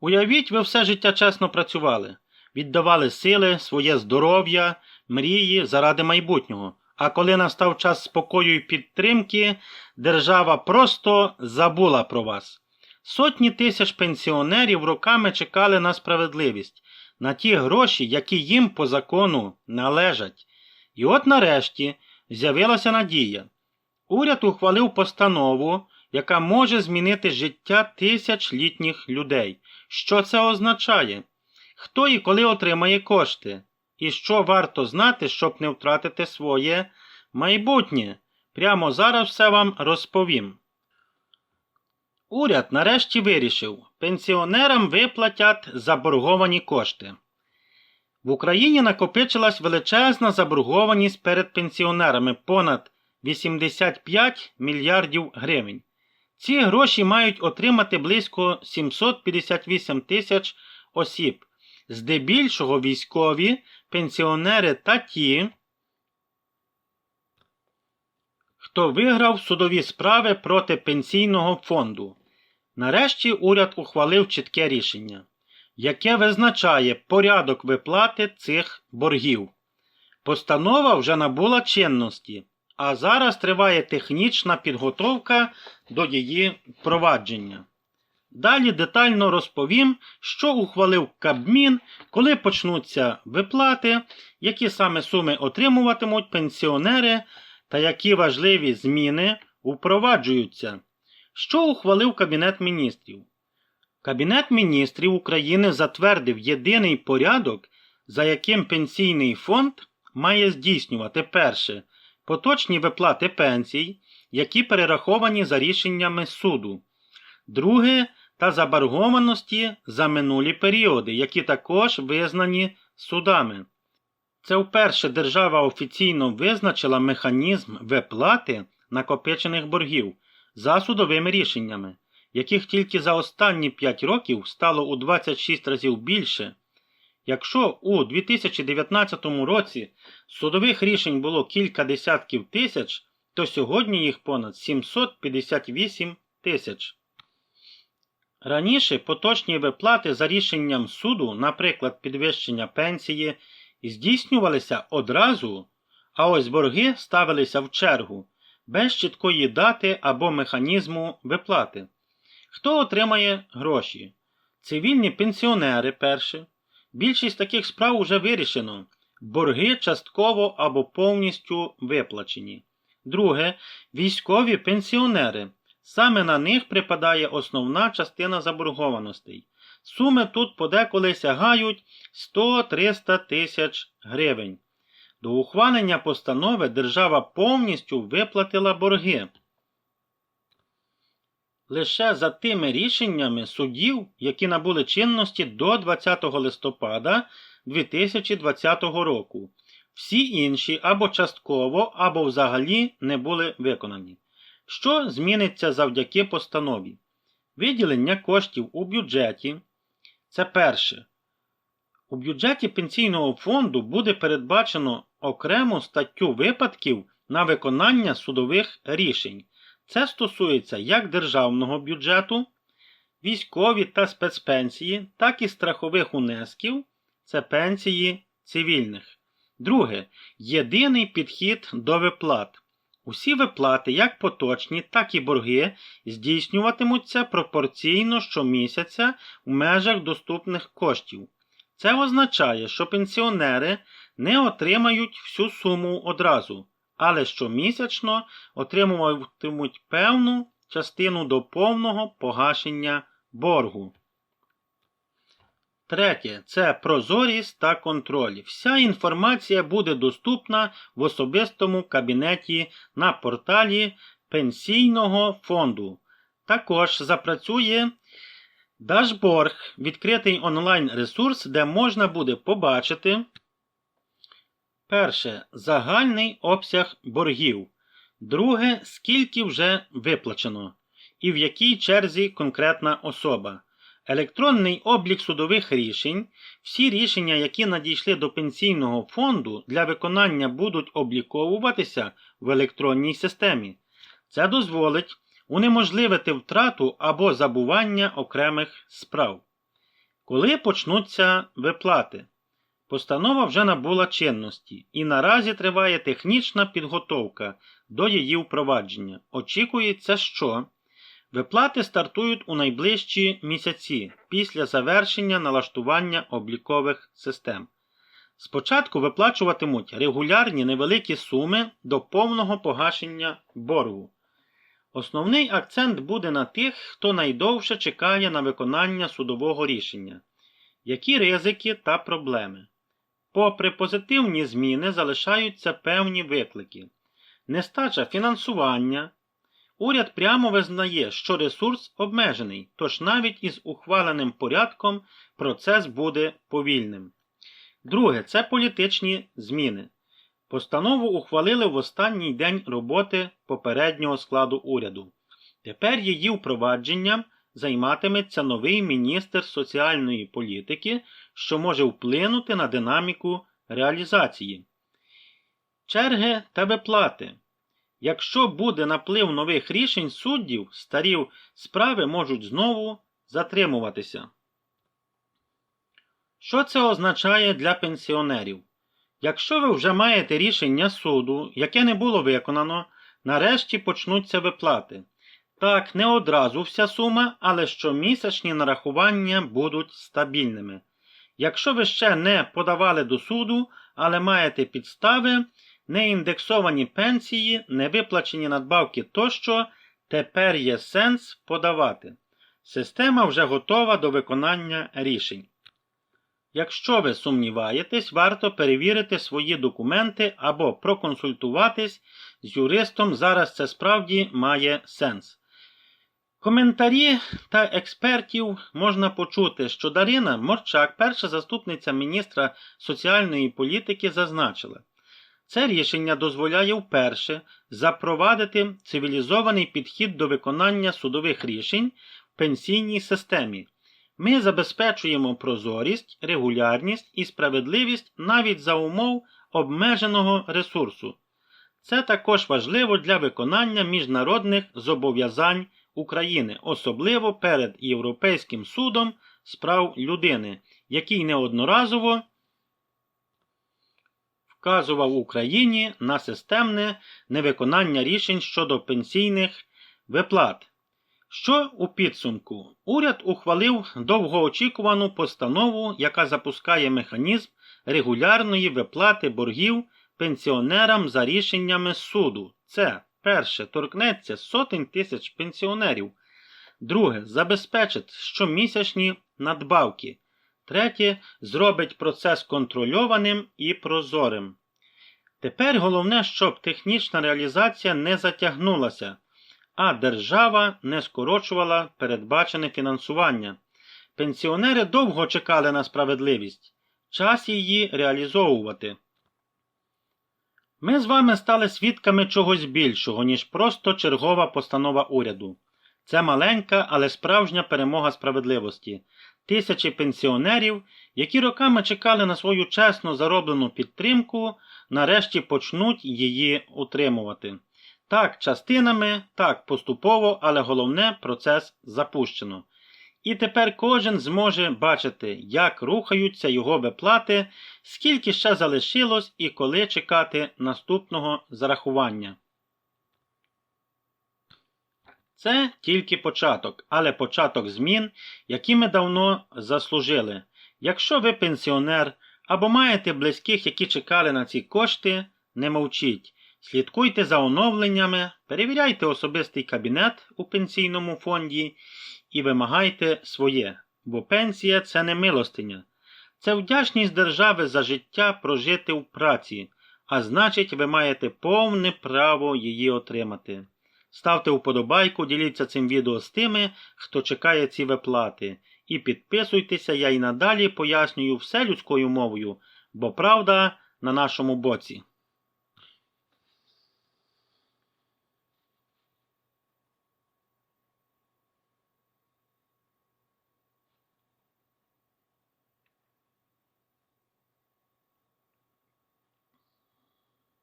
Уявіть, ви все життя чесно працювали, віддавали сили, своє здоров'я, мрії заради майбутнього. А коли настав час спокою і підтримки, держава просто забула про вас. Сотні тисяч пенсіонерів роками чекали на справедливість, на ті гроші, які їм по закону належать. І от нарешті з'явилася надія. Уряд ухвалив постанову, яка може змінити життя тисяч літніх людей. Що це означає? Хто і коли отримає кошти? І що варто знати, щоб не втратити своє майбутнє? Прямо зараз все вам розповім. Уряд нарешті вирішив, пенсіонерам виплатять заборговані кошти. В Україні накопичилась величезна заборгованість перед пенсіонерами понад 85 мільярдів гривень. Ці гроші мають отримати близько 758 тисяч осіб, здебільшого військові, пенсіонери та ті, хто виграв судові справи проти пенсійного фонду. Нарешті уряд ухвалив чітке рішення, яке визначає порядок виплати цих боргів. Постанова вже набула чинності, а зараз триває технічна підготовка до її впровадження. Далі детально розповім, що ухвалив Кабмін, коли почнуться виплати, які саме суми отримуватимуть пенсіонери та які важливі зміни впроваджуються. Що ухвалив Кабінет міністрів? Кабінет міністрів України затвердив єдиний порядок, за яким пенсійний фонд має здійснювати перше поточні виплати пенсій, які перераховані за рішеннями суду, друге та заборгованості за минулі періоди, які також визнані судами. Це вперше держава офіційно визначила механізм виплати накопичених боргів за судовими рішеннями, яких тільки за останні 5 років стало у 26 разів більше. Якщо у 2019 році судових рішень було кілька десятків тисяч, то сьогодні їх понад 758 тисяч. Раніше поточні виплати за рішенням суду, наприклад, підвищення пенсії, здійснювалися одразу, а ось борги ставилися в чергу, без чіткої дати або механізму виплати. Хто отримає гроші? Цивільні пенсіонери перше. Більшість таких справ уже вирішено. Борги частково або повністю виплачені. Друге військові пенсіонери. Саме на них припадає основна частина заборгованостей. Суми тут подеколи сягають 100-300 тисяч гривень. До ухвалення постанови держава повністю виплатила борги. Лише за тими рішеннями судів, які набули чинності до 20 листопада 2020 року. Всі інші або частково, або взагалі не були виконані. Що зміниться завдяки постанові? Виділення коштів у бюджеті. Це перше. У бюджеті пенсійного фонду буде передбачено окрему статтю випадків на виконання судових рішень. Це стосується як державного бюджету, військові та спецпенсії, так і страхових унесків це пенсії цивільних. Друге. Єдиний підхід до виплат. Усі виплати, як поточні, так і борги, здійснюватимуться пропорційно щомісяця в межах доступних коштів. Це означає, що пенсіонери не отримають всю суму одразу, але щомісячно отримуватимуть певну частину до повного погашення боргу. Третє це прозорість та контроль. Вся інформація буде доступна в особистому кабінеті на порталі Пенсійного фонду. Також запрацює Дашборг відкритий онлайн ресурс, де можна буде побачити. Перше. Загальний обсяг боргів. Друге, скільки вже виплачено. І в якій черзі конкретна особа. Електронний облік судових рішень. Всі рішення, які надійшли до пенсійного фонду, для виконання будуть обліковуватися в електронній системі. Це дозволить унеможливити втрату або забування окремих справ. Коли почнуться виплати? Постанова вже набула чинності і наразі триває технічна підготовка до її впровадження. Очікується, що виплати стартують у найближчі місяці після завершення налаштування облікових систем. Спочатку виплачуватимуть регулярні невеликі суми до повного погашення боргу. Основний акцент буде на тих, хто найдовше чекає на виконання судового рішення. Які ризики та проблеми? Попри позитивні зміни залишаються певні виклики. Нестача фінансування. Уряд прямо визнає, що ресурс обмежений, тож навіть із ухваленим порядком процес буде повільним. Друге це політичні зміни. Постанову ухвалили в останній день роботи попереднього складу уряду. Тепер її впровадженням займатиметься новий міністр соціальної політики, що може вплинути на динаміку реалізації. Черги та виплати. Якщо буде наплив нових рішень суддів, старі справи можуть знову затримуватися. Що це означає для пенсіонерів? Якщо ви вже маєте рішення суду, яке не було виконано, нарешті почнуться виплати. Так, не одразу вся сума, але щомісячні нарахування будуть стабільними. Якщо ви ще не подавали до суду, але маєте підстави, неіндексовані пенсії, невиплачені надбавки тощо, тепер є сенс подавати. Система вже готова до виконання рішень. Якщо ви сумніваєтесь, варто перевірити свої документи або проконсультуватись з юристом. Зараз це справді має сенс. Коментарі та експертів можна почути, що Дарина Морчак, перша заступниця міністра соціальної політики, зазначила, це рішення дозволяє вперше запровадити цивілізований підхід до виконання судових рішень в пенсійній системі. Ми забезпечуємо прозорість, регулярність і справедливість навіть за умов обмеженого ресурсу. Це також важливо для виконання міжнародних зобов'язань України, особливо перед Європейським судом з прав людини, який неодноразово вказував Україні на системне невиконання рішень щодо пенсійних виплат. Що у підсумку? Уряд ухвалив довгоочікувану постанову, яка запускає механізм регулярної виплати боргів пенсіонерам за рішеннями суду. Це перше торкнеться сотень тисяч пенсіонерів. Друге забезпечить щомісячні надбавки. Третє зробить процес контрольованим і прозорим. Тепер головне, щоб технічна реалізація не затягнулася а держава не скорочувала передбачене фінансування. Пенсіонери довго чекали на справедливість, час її реалізовувати. Ми з вами стали свідками чогось більшого, ніж просто чергова постанова уряду. Це маленька, але справжня перемога справедливості. Тисячі пенсіонерів, які роками чекали на свою чесно зароблену підтримку, нарешті почнуть її утримувати. Так, частинами, так, поступово, але головне процес запущено. І тепер кожен зможе бачити, як рухаються його виплати, скільки ще залишилось і коли чекати наступного зарахування. Це тільки початок, але початок змін, які ми давно заслужили. Якщо ви пенсіонер або маєте близьких, які чекали на ці кошти, не мовчіть. Слідкуйте за оновленнями, перевіряйте особистий кабінет у пенсійному фонді і вимагайте своє, бо пенсія це не милостиня. Це вдячність держави за життя прожити в праці, а значить, ви маєте повне право її отримати. Ставте вподобайку, діліться цим відео з тими, хто чекає ці виплати. І підписуйтеся, я і надалі пояснюю все людською мовою, бо правда на нашому боці.